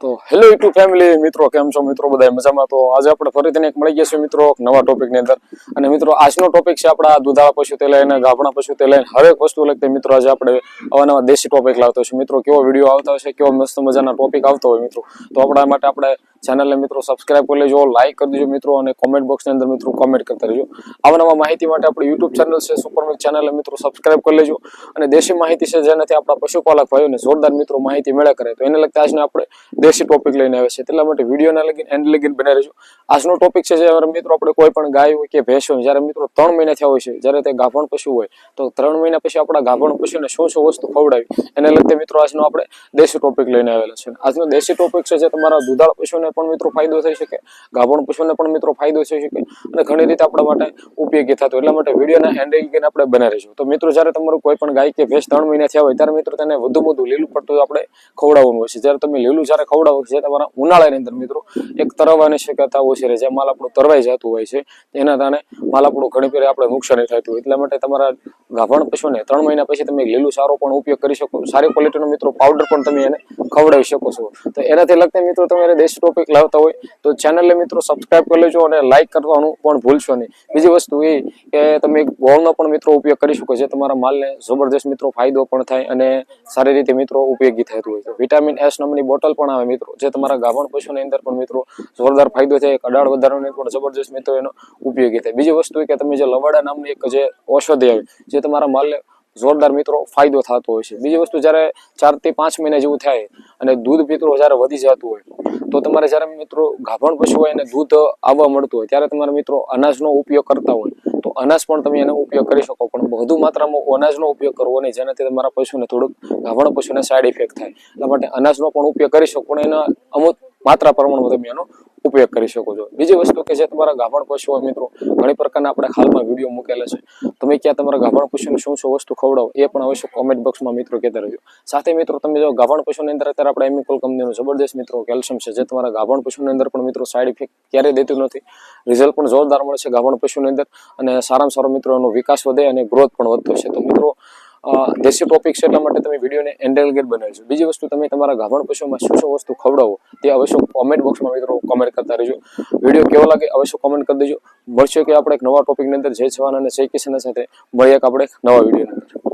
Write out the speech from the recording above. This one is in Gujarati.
તો હેલો યુટ્યુબ ફેમિલી મિત્રો કેમ છો? મિત્રો બધા મજામાં? તો આજે આપણે ફરીથી એક મળી ગયા છે મિત્રો નવા ટોપિકની અંદર. અને મિત્રો, આજનો ટોપિક છે આપણા દુધાળા પશુ તે લઈને ગાભણા પશુ તે લઈને હરેક વસ્તુ લગતી મિત્રો, આજે આપણે અવાનવા દેશી ટોપિક લાવતો છે મિત્રો, કેવો વીડિયો આવતા છે કેવો મસ્ત મજાના ટોપિક આવતો હોય, મિત્રો. તો આપણા માટે આપણે ચેનલને મિત્રો સબસ્ક્રાઇબ કરી લેજો લાઇક કરી દેજો મિત્રો અને કોમેન્ટ બોક્સની અંદર મિત્રો કોમેન્ટ કરતા રહેજો. આવા નવા માહિતી માટે આપણી યુટ્યુબ ચેનલ છે સુપરમિક ચેનલને મિત્રો સબસ્ક્રાઇબ કરી લેજો. અને દેશી માહિતી છે જેનાથી આપણા પશુપાલક ભાઈઓને જોરદાર મિત્રો માહિતી મળે કરે. તો એને લગતા આજને આપણે દેશી ટોપિક લઈને આવે છે એટલા માટે વિડીયોના લગીને એન્ડ લગીને બને રહેજો. આજનો ટોપિક છે જ્યારે મિત્રો આપણે કોઈ પણ ગાય હોય કે ભેંસ હોય, જ્યારે મિત્રો ત્રણ મહિના થયા હોય છે, જ્યારે તે ગાભણ પશુ હોય, તો ત્રણ મહિના પછી આપણા ગાભણ પશુને શું શું વસ્તુ ખવડાવી? એને લગતે મિત્રો આજનો આપણે દેશી ટોપિક લઈને આવેલા છે. આજનો દેશી ટોપિક છે જે તમારા દુધાળ પશુને પણ મિત્રો ફાયદો થઈ શકે, ગાભણ પશુને પણ મિત્રો ફાયદો થઈ શકે અને ઘણી રીતે આપણા માટે ઉપયોગી થતો. એટલા માટે વિડીયોના એન્ડ લગીન આપણે બનાવી રહીશું. તો મિત્રો, જ્યારે તમારું કોઈ પણ ગાય કે ભેંસ ત્રણ મહિના થયા હોય, ત્યારે મિત્રો તેને વધુ વધુ લીલું પડતું આપણે ખવડાવવાનું હોય છે. જ્યારે તમે લીલું જ્યારે ખવડાવો છે, તમારા ઉનાળાની અંદર મિત્રો, એક તરવાની શક્યતા ઓછી રહે છે. માલ આપણું તરવાઈ જતું હોય છે એના કારણે માલ આપણું ઘણી ફેર આપણે નુકસાન થતું હોય. એટલા માટે તમારા ગાભણ પશુને ત્રણ મહિના પછી તમે લીલું સારો પણ ઉપયોગ કરી શકો. સારી ક્વોલિટીનો મિત્રો પાવડર પણ તમે એને ખવડાવી શકો છો. તો એનાથી લગતા મિત્રો તમે દેશ ટોપિક લાવતા હોય તો ચેનલને મિત્રો સબસ્ક્રાઈબ કરી લેજો અને લાઈક કરવાનું પણ ભૂલશો નહીં. બીજી વસ્તુ એ કે તમે ગોળનો પણ મિત્રો ઉપયોગ કરી શકો જે તમારા માલને જબરદસ્ત મિત્રો ફાયદો પણ થાય અને સારી રીતે મિત્રો ઉપયોગી થતું હોય છે. વિટામિન એસ નામની બોટલ પણ આવે મિત્રો. જે તમારા ગાભણ પશુની અંદર પણ મિત્રો જોરદાર ફાયદો થાય. કડાળ વધારવાની પણ જબરદસ્ત મિત્રો એનો ઉપયોગી થાય. બીજી વસ્તુ કે તમે જે લવાડા નામની એક જે ઔષધિ આવે, જે તમારા માલને જોરદાર મિત્રો ફાયદો થતો હોય છે. બીજી વસ્તુ જ્યારે ચારથી પાંચ મહિના જેવું થાય અને દૂધ મિત્રો જ્યારે વધી જતું હોય, તો તમારે જ્યારે મિત્રો ગાભણ પશુ હોય અને દૂધ આવવા મળતું હોય, ત્યારે તમારા મિત્રો અનાજનો ઉપયોગ કરતા હોય. તો અનાજ પણ તમે એનો ઉપયોગ કરી શકો, પણ વધુ માત્રામાં અનાજનો ઉપયોગ કરવો નહીં, જેનાથી તમારા પશુને થોડુંક ગાભણ પશુને સાઈડ ઇફેક્ટ થાય. એટલા માટે અનાજનો પણ ઉપયોગ કરી શકો, પણ એના અમુક માત્રા પ્રમાણમાં તમે એનો ઉપયોગ કરી શકો છો. બીજી વસ્તુ કે જે તમારા ગાભણ પશુઓ મિત્રો, ઘણી પ્રકારના આપણે હાલમાં વીડિયો મૂકેલા છે. તમે ક્યાં તમારા ગાભણ પશુને શું શું વસ્તુ ખવડાવો એ પણ અવશ્ય કોમેન્ટ બોક્સમાં મિત્રો કહેતા રહેજો. સાથે મિત્રો તમે જો ગાભણ પશુની અંદર અત્યારે આપણે એમિકોલ કંપનીનું જબરદસ્ત મિત્રો કેલ્શિયમ છે, જે તમારા ગાભણ પશુની અંદર પણ મિત્રો સાઈડ ઇફેક્ટ ક્યારેય દેતું નથી. રિઝલ્ટ પણ જોરદાર મળે છે ગાભણ પશુની અંદર અને સારામાં સારો મિત્રો એનો વિકાસ વધે અને ગ્રોથ પણ વધતો છે. તો મિત્રો દેશી ટોપિક છે એટલા માટે તમે વિડીયોને એન્ડેલગેટ બનાવજો બીજી વસ્તુ, તમે તમારા ગાભણ પશુમાં શું શું વસ્તુ ખવડાવો તે અવશ્ય કોમેન્ટ બોક્સમાં મિત્રો કોમેન્ટ કરતા રહેજો. વીડિયો કેવો લાગે અવશ્ય કોમેન્ટ કરી દેજો. મળશે કે આપણે એક નવા ટોપિકની અંદર જય જવાન અને જય કિશનના સાથે મળીએ આપણે નવા વીડિયો